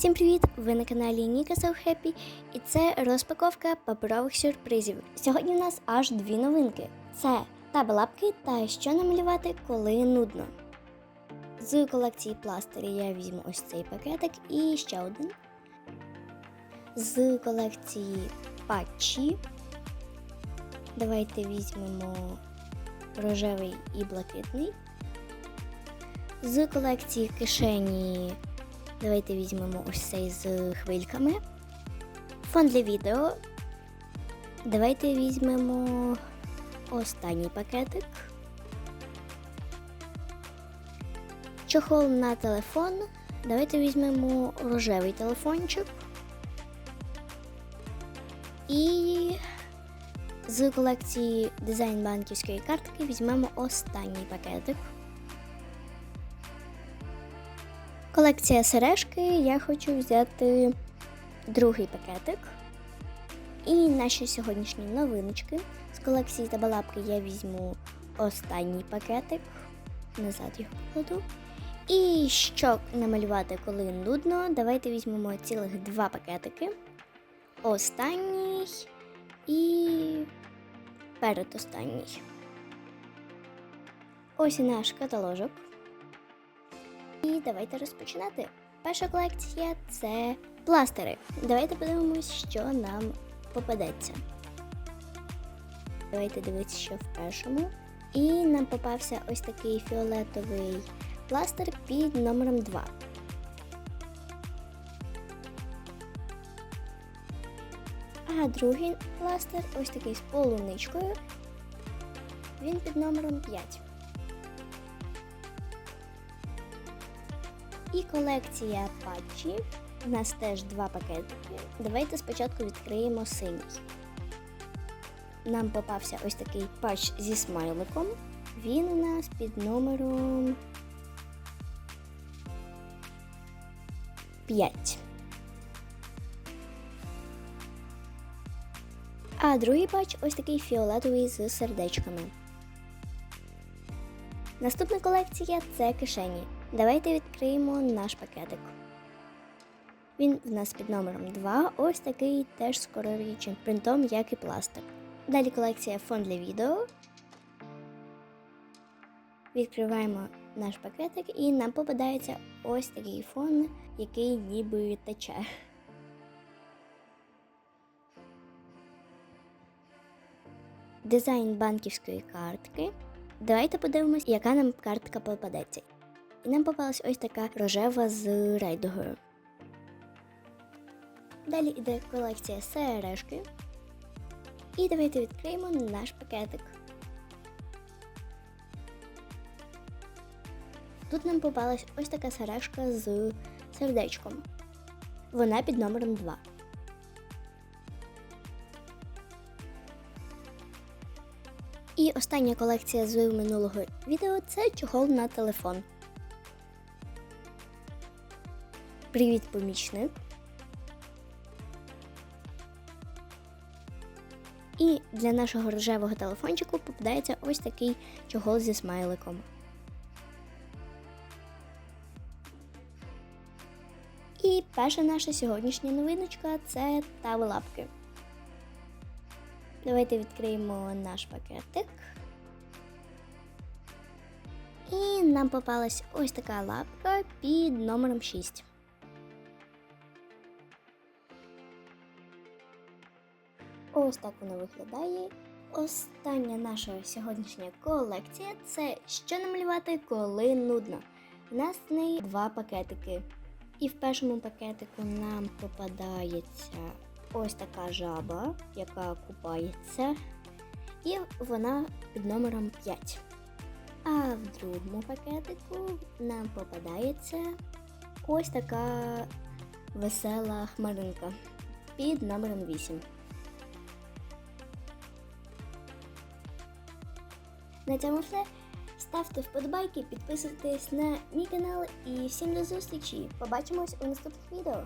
Всім привіт! Ви на каналі Ніка Happy і це розпаковка паперових сюрпризів. Сьогодні у нас аж дві новинки: це табелапки та що намалювати, коли нудно. З колекції пластирі я візьму ось цей пакетик і ще один. З колекції патчі. Давайте візьмемо рожевий і блакитний. З колекції кишені Давайте візьмемо ось цей з хвильками. Фон для відео. Давайте візьмемо останній пакетик. Чохол на телефон. Давайте візьмемо рожевий телефончик. І з колекції дизайн банківської картки візьмемо останній пакетик. Колекція сережки. Я хочу взяти другий пакетик. І наші сьогоднішні новиночки. З колекції табалапки я візьму останній пакетик. Назад його покладу. І щоб намалювати, коли нудно, давайте візьмемо цілих два пакетики. Останній і передостанній. Ось і наш каталожок. І давайте розпочинати. Перша колекція це пластири. Давайте подивимось, що нам попадеться. Давайте дивитися, що в першому. І нам попався ось такий фіолетовий пластир під номером 2. А другий пластир ось такий з полуничкою. Він під номером 5. І колекція патчі. У нас теж два пакетики. Давайте спочатку відкриємо синій. Нам попався ось такий патч зі смайликом. Він у нас під номером 5. А другий патч ось такий фіолетовий з сердечками. Наступна колекція це кишені. Давайте відкриємо наш пакетик. Він в нас під номером 2, ось такий теж з коричневим принтом, як і пластик. Далі колекція фон для відео. Відкриваємо наш пакетик і нам попадається ось такий фон, який ніби тече. Дизайн банківської картки. Давайте подивимось, яка нам картка попадеться. І нам попалась ось така рожева з рейдугою. Далі йде колекція сережки. І давайте відкриємо наш пакетик. Тут нам попалась ось така сережка з сердечком. Вона під номером 2. І остання колекція з минулого відео це чохол на телефон. Привіт, помічник. І для нашого рожевого телефончику попадається ось такий чохол зі смайликом. І перша наша сьогоднішня новиночка це тавелапки. Давайте відкриємо наш пакетик. І нам попалась ось така лапка під номером 6. Ось так воно виглядає. Остання наша сьогоднішня колекція це що намалювати, коли нудно. У нас в неї два пакетики. І в першому пакетику нам попадається ось така жаба, яка купається. І вона під номером 5. А в другому пакетику нам попадається ось така весела хмаринка під номером 8. На цьому все. Ставте вподобайки, підписуйтесь на мій канал і всім до зустрічі. Побачимось у наступних відео.